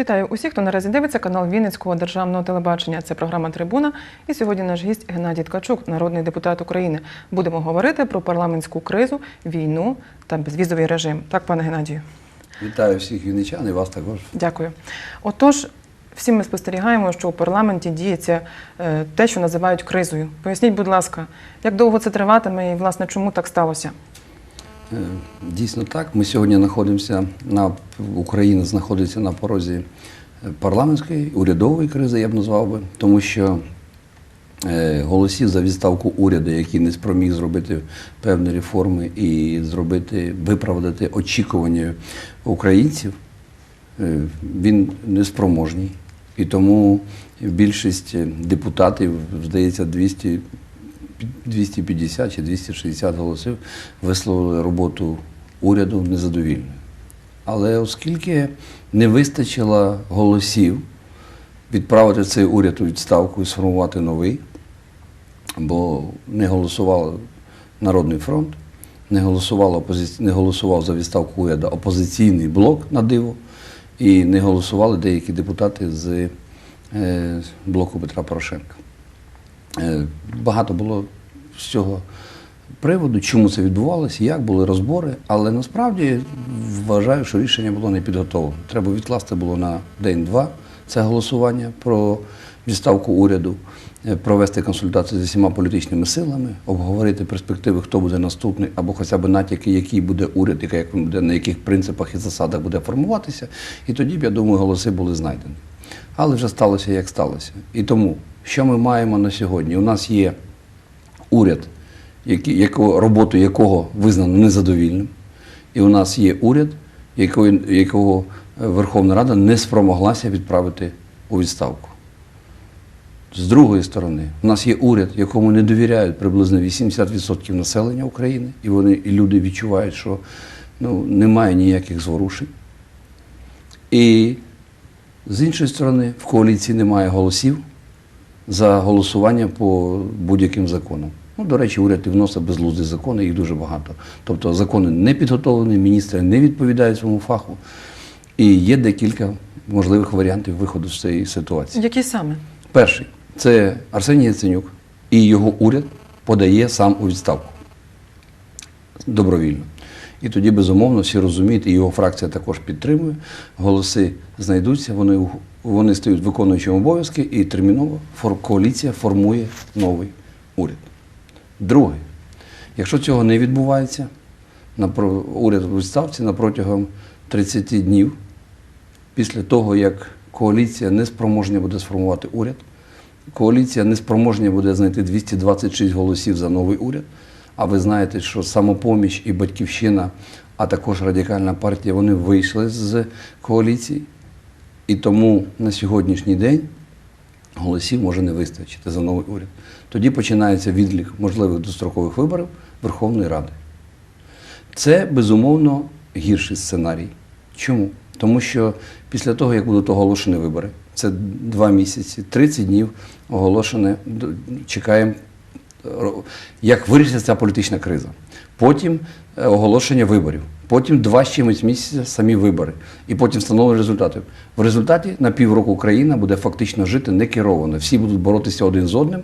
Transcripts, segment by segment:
Вітаю усіх, хто наразі дивиться канал Вінницького державного телебачення. Це програма Трибуна. І сьогодні наш гість Геннадій Ткачук, народний депутат України. Будемо говорити про парламентську кризу, війну та безвізовий режим. Так, пане Геннадію, Вітаю всіх вінничан і вас також. дякую. Отож, всі ми спостерігаємо, що у парламенті діється е, те, що називають кризою. Поясніть, будь ласка, як довго це триватиме і власне чому так сталося? Е, Дійсно так. Ми сьогодні знаходимося на Україна знаходиться на порозі е, парламентської урядової кризи, я б назвав би, тому що е, голосів за відставку уряду, який не спроміг зробити певні реформи і зробити виправдати очікування українців, він неспроможний. І тому більшість депутатів, здається, 200 250 чи 260 голосів висловили роботу уряду незадовільною. Але оскільки не вистачило голосів відправити цей уряд у відставку і сформувати новий, бо не голосував Народний фронт, не, голосувало опози- не голосував за відставку уряду опозиційний блок на диво, і не голосували деякі депутати з е, блоку Петра Порошенка. Е, Багато було з цього приводу, чому це відбувалося, як були розбори, але насправді вважаю, що рішення було не підготовлене. Треба відкласти було на день-два це голосування про відставку уряду, е, провести консультації з усіма політичними силами, обговорити перспективи, хто буде наступний, або хоча б натяки, який буде уряд, як він буде, на яких принципах і засадах буде формуватися. І тоді б, я думаю, голоси були знайдені. Але вже сталося, як сталося. І тому, що ми маємо на сьогодні? У нас є уряд, якого, роботу якого визнано незадовільним, і у нас є уряд, якого, якого е, Верховна Рада не спромоглася відправити у відставку. З другої сторони, у нас є уряд, якому не довіряють приблизно 80% населення України, і вони і люди відчувають, що ну, немає ніяких зворушень. І з іншої сторони, в коаліції немає голосів за голосування по будь-яким законам. Ну, до речі, уряд і вносить безглузді закони, їх дуже багато. Тобто закони не підготовлені, міністри не відповідають своєму фаху. І є декілька можливих варіантів виходу з цієї ситуації. Які саме? Перший це Арсеній Яценюк і його уряд подає сам у відставку добровільно. І тоді, безумовно, всі розуміють, і його фракція також підтримує. Голоси знайдуться, вони, вони стають виконуючими обов'язки, і терміново коаліція формує новий уряд. Друге, якщо цього не відбувається, уряд у відставці на протягом 30 днів після того, як коаліція не спроможна буде сформувати уряд, коаліція не спроможна буде знайти 226 голосів за новий уряд. А ви знаєте, що самопоміч і батьківщина, а також радикальна партія, вони вийшли з коаліції. І тому на сьогоднішній день голосів може не вистачити за новий уряд. Тоді починається відлік можливих дострокових виборів Верховної Ради. Це безумовно гірший сценарій. Чому? Тому що після того, як будуть оголошені вибори, це два місяці, 30 днів оголошене, чекаємо, як вирішиться ця політична криза. Потім е, оголошення виборів, потім два з чимось місяця самі вибори, і потім встановлення результатів. В результаті на півроку Україна буде фактично жити не керовано. Всі будуть боротися один з одним,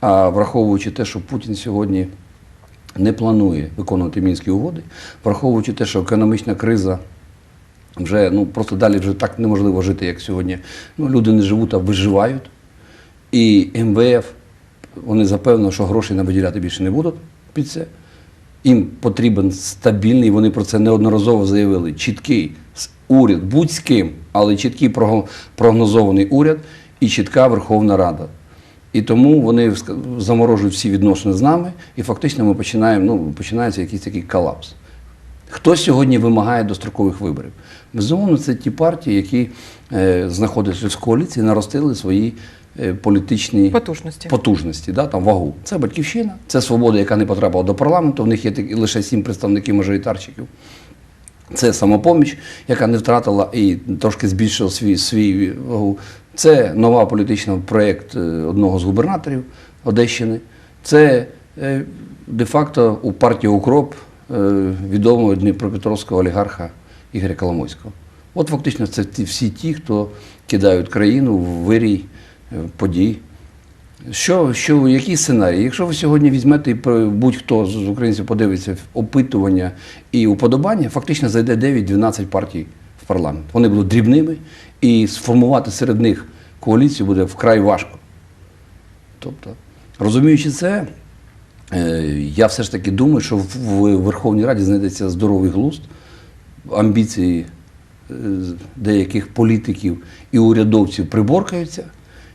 а враховуючи те, що Путін сьогодні не планує виконувати мінські угоди, враховуючи те, що економічна криза вже ну просто далі вже так неможливо жити, як сьогодні. Ну, люди не живуть, а виживають. І МВФ вони запевнили, що грошей нам виділяти більше не будуть під це. Їм потрібен стабільний, вони про це неодноразово заявили. Чіткий уряд, будь з ким, але чіткий прогнозований уряд і чітка Верховна Рада. І тому вони заморожують всі відносини з нами, і фактично ми починаємо, ну, починається якийсь такий колапс. Хто сьогодні вимагає дострокових виборів? Безумовно, це ті партії, які е, знаходяться в коаліції, наростили свої політичні Потужності. потужності, да, там вагу. Це батьківщина, це свобода, яка не потрапила до парламенту. В них є такі- лише сім представників мажоритарщиків. Це самопоміч, яка не втратила і трошки збільшила свій, свій вагу. Це нова політичний проєкт е, одного з губернаторів Одещини. Це е, де-факто у партії Укроп е, відомого Дніпропетровського олігарха Ігоря Коломойського. От фактично це ті, всі ті, хто кидають країну в вирій е, подій. Що, що, який сценарій? Якщо ви сьогодні візьмете будь-хто з українців подивиться опитування і уподобання, фактично зайде 9-12 партій в парламент. Вони будуть дрібними, і сформувати серед них коаліцію буде вкрай важко. Тобто, розуміючи це, е, я все ж таки думаю, що в в Верховній Раді знайдеться здоровий глузд, амбіції е, деяких політиків і урядовців приборкаються,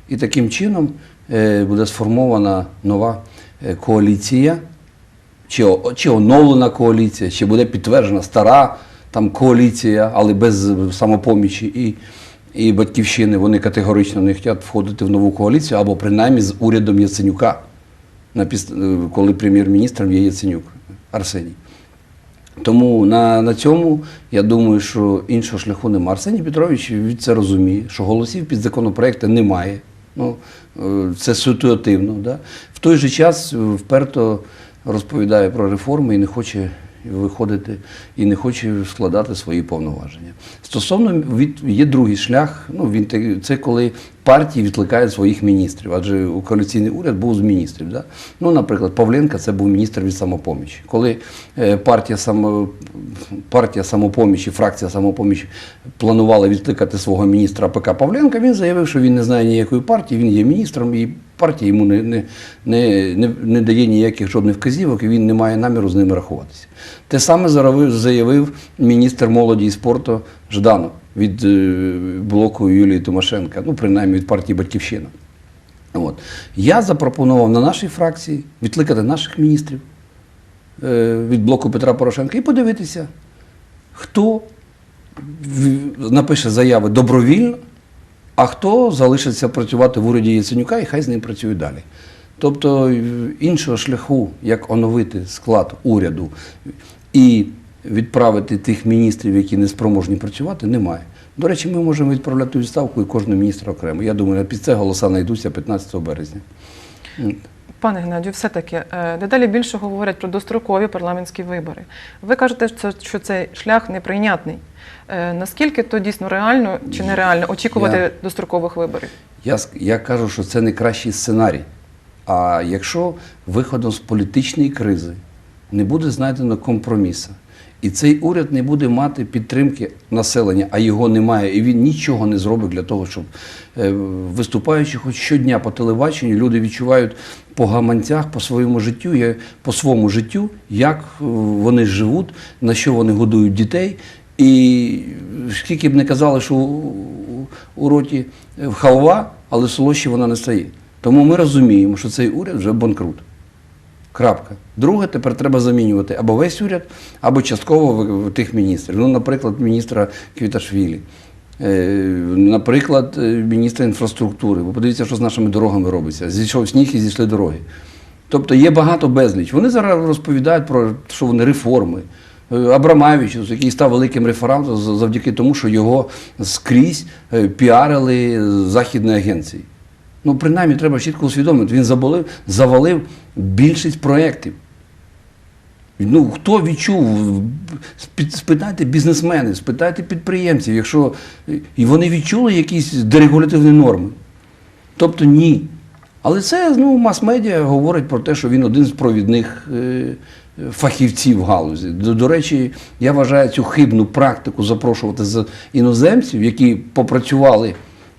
і таким чином е, буде сформована нова е, коаліція, чи, чи оновлена коаліція, чи буде підтверджена стара там коаліція, але без самопомічі і, і батьківщини. Вони категорично не хочуть входити в нову коаліцію, або принаймні з урядом Яценюка, е, коли прем'єр-міністром є Яценюк Арсеній. Тому на, на цьому я думаю, що іншого шляху немає. Арсеній Петрович це розуміє, що голосів під законопроекти немає. Ну, е, це ситуативно. Да? В той же час е, вперто розповідає про реформи і не хоче виходити і не хоче складати свої повноваження. Стосовно від є другий шлях. Ну він це коли партії відкликають своїх міністрів, адже коаліційний уряд був з міністрів. Да? Ну, наприклад, Павленка це був міністр від самопомічі. Коли е, партія само, партія самопомічі, фракція самопомічі планувала відкликати свого міністра ПК Павленка, він заявив, що він не знає ніякої партії, він є міністром, і партія йому не, не, не, не, дає ніяких жодних вказівок, і він не має наміру з ними рахуватися. Те саме заявив, міністр молоді і спорту Жданов від е, блоку Юлії Тимошенка, ну, принаймні від партії Батьківщина. От. Я запропонував на нашій фракції відкликати наших міністрів від блоку Петра Порошенка і подивитися, хто напише заяви добровільно, а хто залишиться працювати в уряді Яценюка і хай з ним працює далі. Тобто е, іншого шляху, як оновити склад уряду і відправити тих міністрів, які не спроможні працювати, немає. До речі, ми можемо відправляти відставку і кожного міністра окремо. Я думаю, під це голоса знайдуться 15 березня. Пане Геннадію, все-таки е, дедалі більше говорять про дострокові парламентські вибори. Ви кажете, що- цей шлях неприйнятний. Е, Наскільки то дійсно реально чи нереально очікувати Я- дострокових виборів? Я, я кажу, що це не кращий сценарій. А якщо виходом з політичної кризи не буде знайдено компромісу, і цей уряд не буде мати підтримки населення, а його немає, і він нічого не зробить для того, щоб е, виступаючи хоч щодня по телебаченню, люди відчувають по гаманцях, по своєму життю, по своєму життю, як е, вони живуть, на що вони годують дітей. І скільки б не казали, що у, роті е, халва, але солодше вона не стає. Тому ми розуміємо, що цей уряд вже банкрут. Крапка. Друге, тепер треба замінювати або весь уряд, або частково тих міністрів. Ну, наприклад, міністра Квіташвілі, е, наприклад, е, міністра інфраструктури. Ви подивіться, що з нашими дорогами робиться. Зійшов сніг і зійшли дороги. Тобто є багато безліч. Вони зараз розповідають про що вони реформи. Е, Абрамавич, який став великим референтом завдяки тому, що його скрізь піарили західні агенції. Ну, принаймні, треба чітко усвідомити, він заболив, завалив більшість проєктів. Ну, хто відчув? Спитайте бізнесменів, спитайте підприємців, якщо і вони відчули якісь дерегулятивні норми. Тобто ні. Але це ну, мас-медіа говорить про те, що він один з провідних е, фахівців в галузі. До, до речі, я вважаю цю хибну практику запрошувати з іноземців, які попрацювали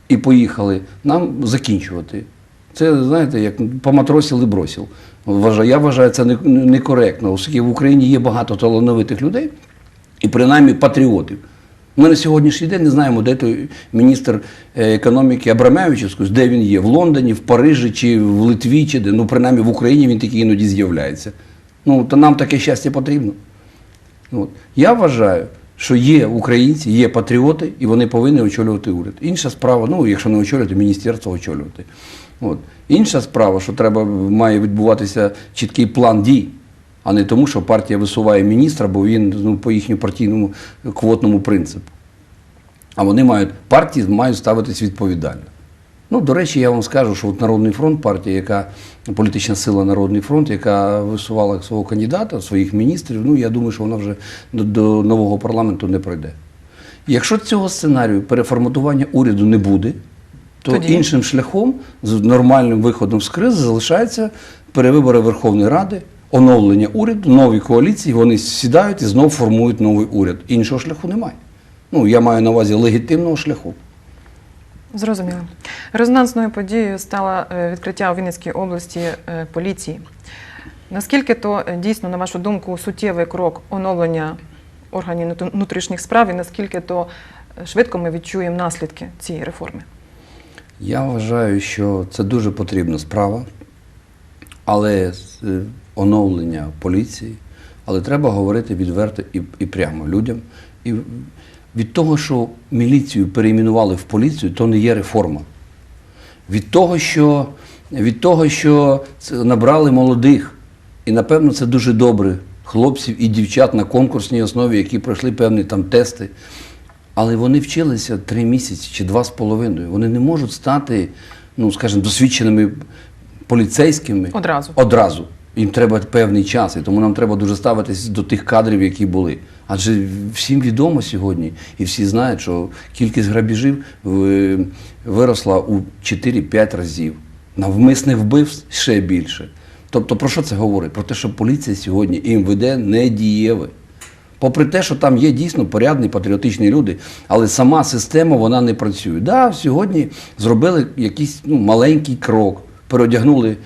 і поїхали, нам закінчувати. Це, знаєте, як поматросил і бросил. Я вважаю це не- некоректно, оскільки в Україні є багато талановитих людей і принаймні патріотів. Ми на сьогоднішній день не знаємо, де той міністр е, економіки Абрамевичівський, де він є, в Лондоні, в Парижі чи в Литві, чи де. Ну, принаймні в Україні він такий іноді з'являється. Ну, то нам таке щастя потрібно. От. Я вважаю, що є українці, є патріоти, і вони повинні очолювати уряд. Інша справа, ну якщо не очолювати, міністерство очолювати. От. Інша справа, що треба має відбуватися чіткий план дій, а не тому, що партія висуває міністра, бо він ну, по їхньому партійному квотному принципу. А вони мають партії мають ставитись відповідально. Ну, до речі, я вам скажу, що от Народний фронт, партія, яка політична сила Народний фронт, яка висувала свого кандидата, своїх міністрів, ну я думаю, що вона вже до, до нового парламенту не пройде. Якщо цього сценарію переформатування уряду не буде, то Тоді? іншим шляхом з нормальним виходом з кризи залишаються перевибори Верховної Ради, оновлення уряду, нові коаліції. Вони сідають і знову формують новий уряд. Іншого шляху немає. Ну я маю на увазі легітимного шляху. Зрозуміло. Резонансною подією стало е, відкриття у Вінницькій області е, поліції. Наскільки то е, дійсно, на вашу думку, суттєвий крок оновлення органів внутрішніх справ і наскільки то швидко ми відчуємо наслідки цієї реформи? Я вважаю, що це дуже потрібна справа, але оновлення поліції, але треба говорити відверто і, і прямо людям. І від того, що міліцію перейменували в поліцію, то не є реформа. Від того, що, від того, що набрали молодих, і напевно це дуже добре, хлопців і дівчат на конкурсній основі, які пройшли певні там тести. Але вони вчилися три місяці чи два з половиною. Вони не можуть стати, ну скажімо, досвідченими поліцейськими Одразу. Одразу. Їм треба певний час, і тому нам треба дуже ставитись до тих кадрів, які були. Адже всім відомо сьогодні, і всі знають, що кількість грабіжів е, виросла у 4-5 разів. Навмисних вбивств ще більше. Тобто, про що це говорить? Про те, що поліція сьогодні і МВД не дієве. Попри те, що там є дійсно порядні патріотичні люди, але сама система вона не працює. Да, сьогодні зробили якийсь ну, маленький крок, переодягнули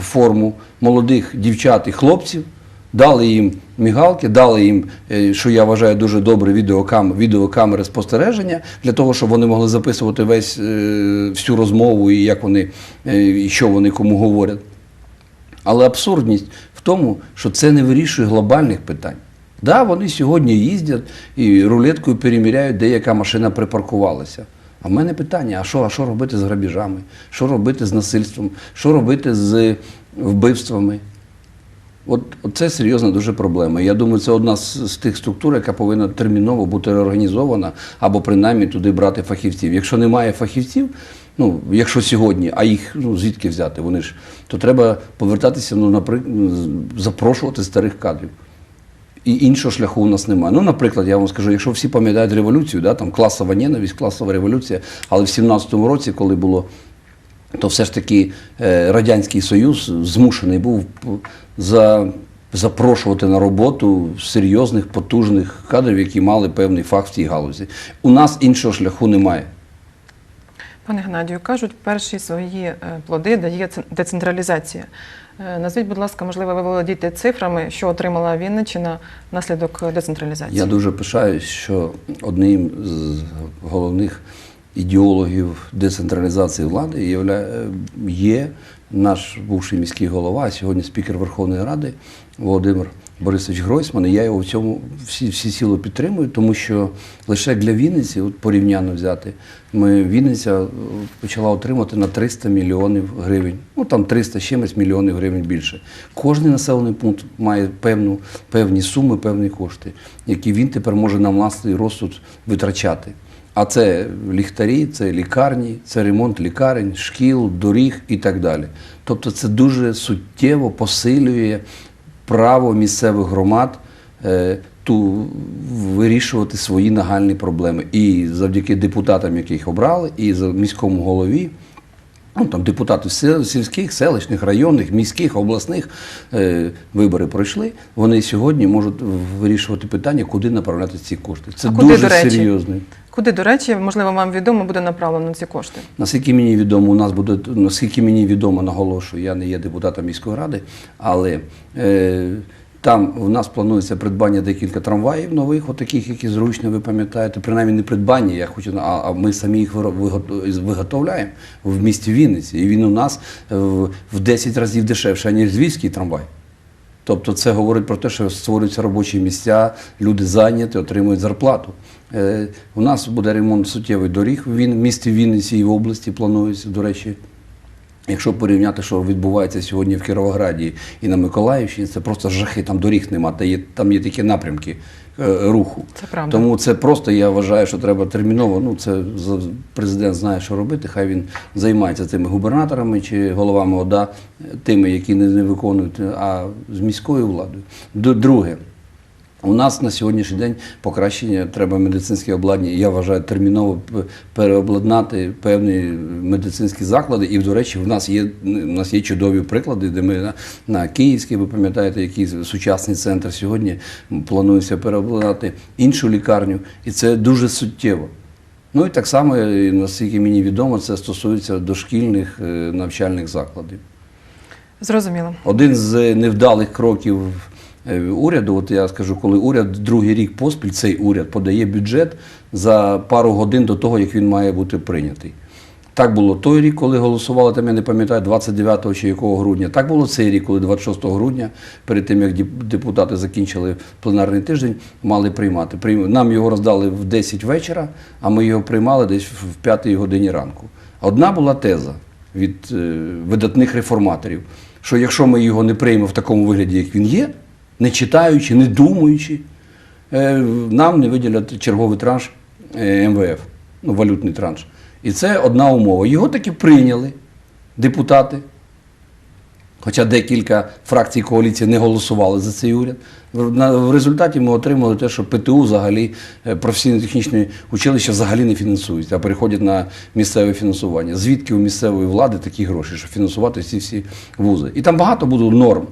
форму молодих дівчат і хлопців, дали їм мігалки, дали їм, е, що я вважаю дуже добре, відеокам, відеокамери спостереження для того, щоб вони могли записувати весь е, всю розмову і як вони е, і що вони кому говорять. Але абсурдність в тому, що це не вирішує глобальних питань. Да, вони сьогодні їздять і рулеткою переміряють, де яка машина припаркувалася. А в мене питання: а що, а що робити з грабіжами? Що робити з насильством? Що робити з вбивствами? От, от це серйозна дуже проблема. Я думаю, це одна з, з тих структур, яка повинна терміново бути реорганізована або принаймні туди брати фахівців. Якщо немає фахівців, ну якщо сьогодні, а їх ну звідки взяти? Вони ж то треба повертатися, ну наприклад, запрошувати старих кадрів. І іншого шляху у нас немає. Ну, наприклад, я вам скажу, якщо всі пам'ятають революцію, да, там класова ненависть, класова революція, але в 17-му році, коли було, то все ж таки е, Радянський Союз змушений був за, запрошувати на роботу серйозних, потужних кадрів, які мали певний фах в цій галузі. У нас іншого шляху немає. Пане Геннадію, кажуть, перші свої е, плоди дає децентралізація. Е, Назвіть, будь ласка, можливо, ви володієте цифрами, що отримала Вінниччина внаслідок децентралізації? Я дуже пишаюсь, що одним з головних ідеологів децентралізації влади явля- є наш бувший міський голова, а сьогодні спікер Верховної Ради Володимир Борисович Гройсман. І я його в цьому всі, всі силу підтримую, тому що лише для Вінниці, от порівняно взяти, ми Вінниця е, почала отримати на 300 мільйонів гривень. Ну там 300 з чимось мільйонів гривень більше. Кожний населений пункт має певну, певні суми, певні кошти, які він тепер може на власний розсуд витрачати. А це ліхтарі, це лікарні, це ремонт лікарень, шкіл, доріг і так далі. Тобто це дуже суттєво посилює право місцевих громад е, ту, вирішувати свої нагальні проблеми. І завдяки депутатам, яких обрали, і за міському голові. Ну, там депутати сільських, селищних, районних, міських, обласних е, вибори пройшли. Вони сьогодні можуть вирішувати питання, куди направляти ці кошти. Це А куди, дуже до речі? серйозно. Куди, до речі, можливо, вам відомо буде направлено ці кошти? Наскільки мені відомо, у нас буде наскільки мені відомо, наголошую, я не є депутатом міської ради, але е, там в нас планується придбання декілька трамваїв нових, отаких, які зручно ви пам'ятаєте. Принаймні не придбання, я хочу, а, а ми самі їх виготовляємо в місті Вінниці. І він у нас е, в, в 10 разів дешевше, ніж львівський трамвай. Тобто це говорить про те, що створюються робочі місця, люди зайняті, отримують зарплату. Е, у нас буде ремонт суттєвий доріг в місті Вінниці і в області планується, до речі. Якщо порівняти, що відбувається сьогодні в Кіровограді і на Миколаївщині, це просто жахи, там доріг нема, та є, там є такі напрямки е, руху. Це правда. Тому це просто я вважаю, що треба терміново. Ну це президент знає, що робити. Хай він займається цими губернаторами чи головами ОДА, е, тими, які не, не виконують, а з міською владою. Друге, У нас на сьогоднішній день покращення треба медицинське обладнання. Я вважаю терміново переобладнати певні медицинські заклади. І, до речі, в нас є у нас є чудові приклади, де ми на, на Київській, ви пам'ятаєте, який сучасний центр сьогодні планується переобладнати іншу лікарню, і це дуже суттєво. Ну і так само, наскільки мені відомо, це стосується дошкільних е, навчальних закладів. Зрозуміло. Один з невдалих кроків е, уряду, от я скажу, коли уряд другий рік поспіль, цей уряд подає бюджет за пару годин до того, як він має бути прийнятий. Так було той рік, коли голосували, там я не пам'ятаю, 29 чи якого грудня. Так було цей рік, коли 26 грудня, перед тим як депутати закінчили пленарний тиждень, мали приймати. Нам його роздали в 10 вечора, а ми його приймали десь в 5 годині ранку. Одна була теза від е, видатних реформаторів, що якщо ми його не приймемо в такому вигляді, як він є, не читаючи, не думаючи, е, нам не виділять черговий транш е, МВФ, ну, валютний транш. І це одна умова. Його таки прийняли депутати, хоча декілька фракцій коаліції не голосували за цей уряд. В, результаті ми отримали те, що ПТУ взагалі е, професійно-технічні училища взагалі не фінансуються, а переходять на місцеве фінансування. Звідки у місцевої влади такі гроші, щоб фінансувати всі всі вузи? І там багато буде норм.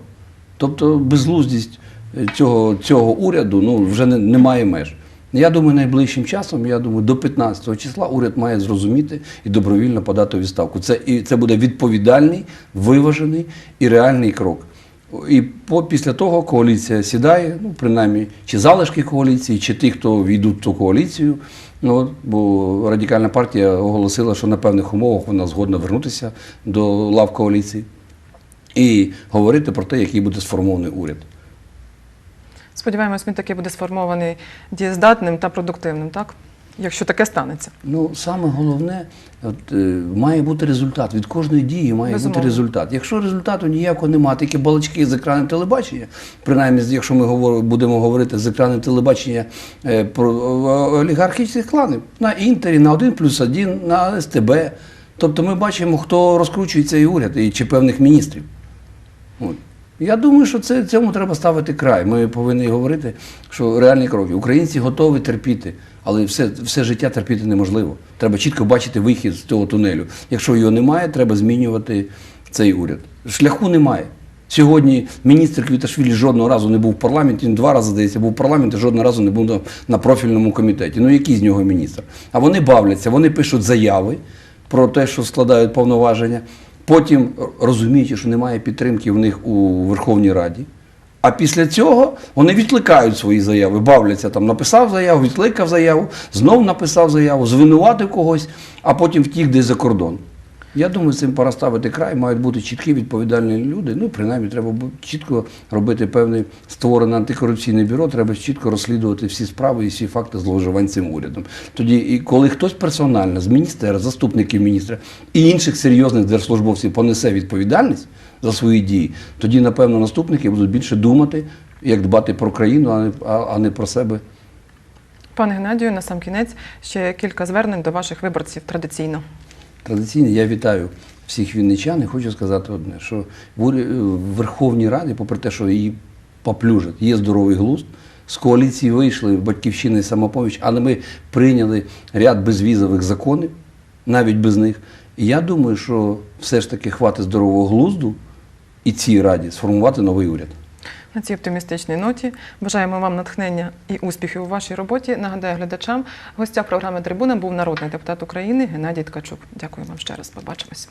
Тобто безглуздість е, цього, цього уряду ну, вже не, немає меж. Я думаю, найближчим часом, я думаю, до 15 числа уряд має зрозуміти і добровільно подати відставку. Це, і це буде відповідальний, виважений і реальний крок. І по, після того коаліція сідає, ну, принаймні, чи залишки коаліції, чи ті, хто війдуть в ту коаліцію. Ну, бо радикальна партія оголосила, що на певних умовах вона згодна вернутися до лав коаліції і говорити про те, який буде сформований уряд. Сподіваємось, він таки буде сформований дієздатним та продуктивним, так? Якщо таке станеться. Ну, саме головне, от, е, має бути результат. Від кожної дії має Безумовно. бути результат. Якщо результату ніякого немає, тільки балачки з екрану телебачення, принаймні, якщо ми говор- будемо говорити з екрану телебачення е, про олігархічних кланів, на Інтері, на 1 плюс 1, на СТБ. Тобто ми бачимо, хто розкручує цей уряд і чи певних міністрів. От. Я думаю, що це, цьому треба ставити край. Ми повинні говорити, що реальні кроки. Українці готові терпіти, але все, все життя терпіти неможливо. Треба чітко бачити вихід з цього тунелю. Якщо його немає, треба змінювати цей уряд. Шляху немає. Сьогодні міністр Квіташвілі жодного разу не був в парламенті, він два рази, здається, був в парламенті, жодного разу не був на, профільному комітеті. Ну який з нього міністр? А вони бавляться, вони пишуть заяви про те, що складають повноваження. Потім розуміючи, що немає підтримки в них у Верховній Раді. А після цього вони відкликають свої заяви, бавляться там, написав заяву, відкликав заяву, знов написав заяву, звинуватив когось, а потім втік десь за кордон. Я думаю, цим пора ставити край, мають бути чіткі відповідальні люди. Ну, принаймні, треба чітко робити певне створене антикорупційне бюро, треба чітко розслідувати всі справи і всі факти зловживань цим урядом. Тоді, і коли хтось персонально з міністера, заступників міністра і інших серйозних держслужбовців понесе відповідальність за свої дії, тоді, напевно, наступники будуть більше думати, як дбати про країну, а не, а не про себе. Пане Геннадію, на сам кінець ще кілька звернень до ваших виборців традиційно. Традиційно я вітаю всіх вінничан і хочу сказати одне, що в уря- Верховній Раді, попри те, що її поплюжать, є здоровий глузд. З коаліції вийшли Батьківщина і самопоміч, але ми прийняли ряд безвізових законів, навіть без них. І я думаю, що все ж таки хватить здорового глузду і цій раді сформувати новий уряд. На цій оптимістичній ноті бажаємо вам натхнення і успіхів у вашій роботі. Нагадаю глядачам, гостя програми Трибуна був народний депутат України Геннадій Ткачук. Дякую вам ще раз. Побачимось.